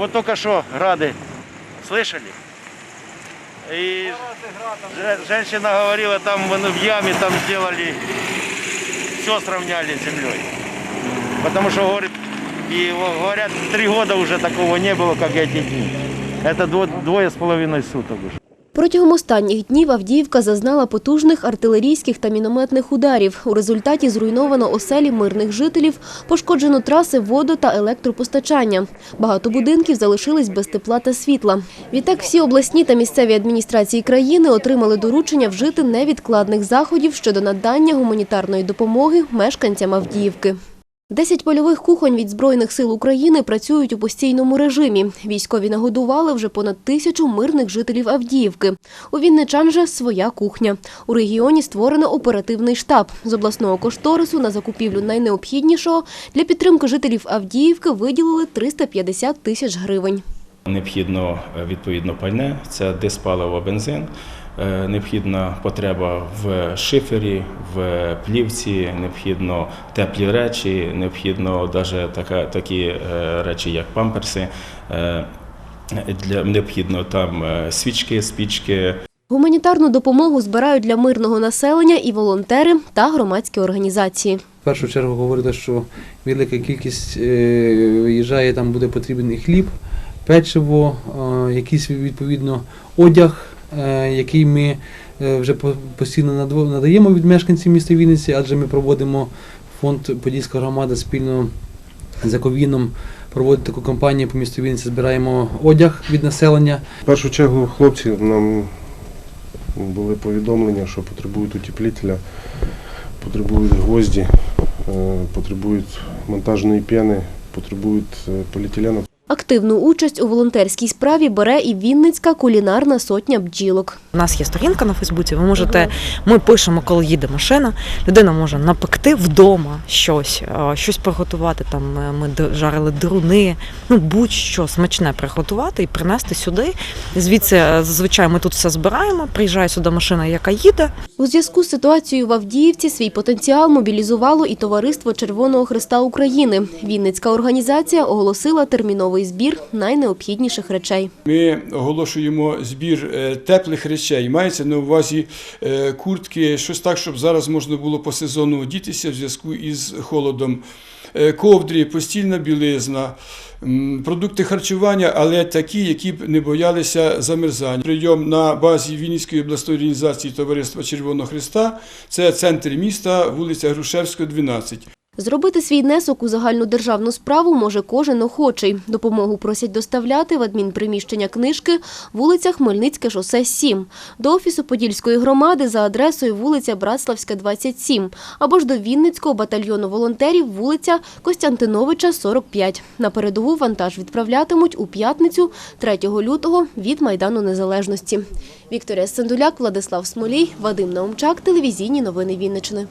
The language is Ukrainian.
Вот только что грады слышали? И же- женщина говорила, там в яме там сделали, все сравняли с землей. Потому что, говорит, и во- говорят, три года уже такого не было, как эти дни. Это дво- двое с половиной суток уже. Протягом останніх днів Авдіївка зазнала потужних артилерійських та мінометних ударів. У результаті зруйновано оселі мирних жителів, пошкоджено траси водо- та електропостачання. Багато будинків залишились без тепла та світла. Відтак всі обласні та місцеві адміністрації країни отримали доручення вжити невідкладних заходів щодо надання гуманітарної допомоги мешканцям Авдіївки. Десять польових кухонь від Збройних сил України працюють у постійному режимі. Військові нагодували вже понад тисячу мирних жителів Авдіївки. У Вінничан же своя кухня. У регіоні створено оперативний штаб. З обласного кошторису на закупівлю найнеобхіднішого для підтримки жителів Авдіївки виділили 350 тисяч гривень. Необхідно е, відповідно пальне, це диспаливо бензин. Е, Необхідна потреба в шифері, в плівці, необхідно теплі речі, необхідно навіть така, такі е, речі, як памперси. Для, необхідно там свічки, спічки, Гуманітарну допомогу збирають для мирного населення і волонтери та громадські організації. В першу чергу говорили, що велика кількість виїжджає, там буде потрібен і хліб, печиво, е, якийсь відповідно одяг, е, який ми е, вже постійно надаємо від мешканців міста Вінниці, адже ми проводимо фонд Подільська громада спільно з Ековіном. Проводить таку кампанію по місту Вінниці, збираємо одяг від населення. В першу чергу хлопці нам були повідомлення, що потребують утеплителя, потребують гвозді, потребують монтажної піни, потребують поліетилену. Активну участь у волонтерській справі бере і Вінницька кулінарна сотня бджілок. У нас є сторінка на Фейсбуці. Ви можете, ми пишемо, коли їде машина. Людина може напекти вдома щось, е, щось приготувати. Там е, ми жарили друни, ну будь-що смачне приготувати і принести сюди. Звідси е, зазвичай ми тут все збираємо. Приїжджає сюди машина, яка їде. У зв'язку з ситуацією в Авдіївці свій потенціал мобілізувало і Товариство Червоного Христа України. Вінницька організація оголосила терміновий збір найнеобхідніших речей. Ми оголошуємо збір е, теплих речей. Мається на увазі е, куртки, щось так, щоб зараз можна було по сезону одітися в зв'язку із холодом. Е, Ковдрі, постільна білизна, продукти харчування, але такі, які б не боялися замерзання. Прийом на базі Вінницької обласної організації Товариства Червоного Христа. Це центр міста, вулиця Грушевського, 12. Зробити свій внесок у загальнодержавну справу може кожен охочий. Допомогу просять доставляти в адмінприміщення книжки вулиця Хмельницьке шосе 7, до офісу Подільської громади за адресою вулиця Братславська, 27, або ж до Вінницького батальйону волонтерів вулиця Костянтиновича, 45. На передову вантаж відправлятимуть у п'ятницю 3 лютого від Майдану Незалежності. Вікторія Сендуляк, Владислав Смолій, Вадим Наумчак, телевізійні новини Вінничини.